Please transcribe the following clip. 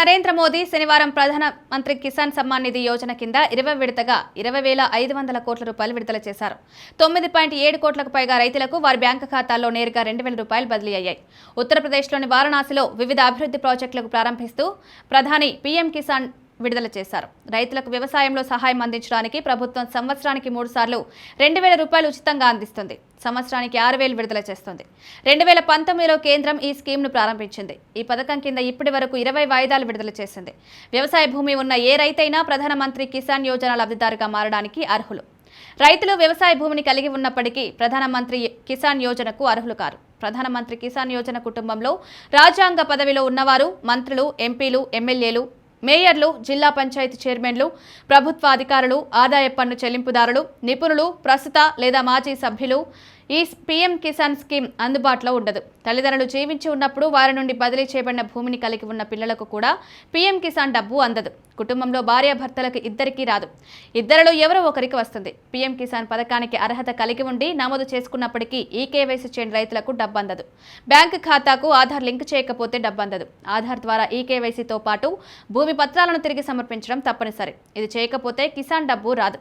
నరేంద్ర మోదీ శనివారం ప్రధాన మంత్రి కిసాన్ సమ్మాన్ నిధి యోజన కింద ఇరవై విడతగా ఇరవై వేల ఐదు వందల కోట్ల రూపాయలు విడుదల చేశారు. తొమ్మిది పాయింట్ ఏడు కోట్లకు పైగా రైతులకు వారి బ్యాంకు ఖాతాల్లో నేరుగా రెండు వేల రూపాయలు బదిలీ అయ్యాయి. ఉత్తరప్రదేశ్లోని వారణాసిలో వివిధ అభివృద్ధి ప్రాజెక్టులకు ప్రారంభిస్తూ ప్రధాని పీఎం కిసాన్ విడుదల చేశారు. రైతులకు వ్యవసాయంలో సహాయం అందించడానికి ప్రభుత్వం సంవత్సరానికి మూడు సార్లు రెండు వేల రూపాయలు ఉచితంగా అందిస్తుంది. సంవత్సరానికి ఆరు వేలు విడుదల చేస్తుంది. రెండు వేల పంతొమ్మిదిలో కేంద్రం ఈ స్కీమ్ను ప్రారంభించింది. ఈ పథకం కింద ఇప్పటి వరకు ఇరవై వాయిదాలు విడుదల చేసింది. వ్యవసాయ భూమి ఉన్న ఏ రైతైనా ప్రధానమంత్రి కిసాన్ యోజన లబ్ధిదారుగా మారడానికి అర్హులు. రైతులు వ్యవసాయ భూమిని కలిగి ఉన్నప్పటికీ ప్రధానమంత్రి కిసాన్ యోజనకు అర్హులు కారు. ప్రధానమంత్రి కిసాన్ యోజన కుటుంబంలో రాజ్యాంగ పదవిలో ఉన్నవారు మంత్రులు ఎంపీలు ఎమ్మెల్యేలు మేయర్లు జిల్లా పంచాయతీ చైర్మన్లు ప్రభుత్వ అధికారులు ఆదాయ పన్ను చెల్లింపుదారులు నిపుణులు ప్రస్తుత లేదా మాజీ సభ్యులు ఈ పీఎం కిసాన్ స్కీమ్ అందుబాటులో ఉండదు. తల్లిదండ్రులు జీవించి ఉన్నప్పుడు వారి నుండి బదిలీ చేయబడిన భూమిని కలిగి ఉన్న పిల్లలకు కూడా పీఎం కిసాన్ డబ్బు అందదు. కుటుంబంలో భార్యాభర్తలకు ఇద్దరికీ రాదు. ఇద్దరిలో ఎవరో ఒకరికి వస్తుంది. పీఎం కిసాన్ పథకానికి అర్హత కలిగి ఉండి నమోదు చేసుకున్నప్పటికీ ఈ కేవైసీ చేయని రైతులకు డబ్బు అందదు బ్యాంకు ఖాతాకు ఆధార్ లింక్ చేయకపోతే డబ్బు అందదు ఆధార్ ద్వారా ఈ కేవైసీతో పాటు భూమి పత్రాలను తిరిగి సమర్పించడం తప్పనిసరి. ఇది చేయకపోతే కిసాన్ డబ్బు రాదు.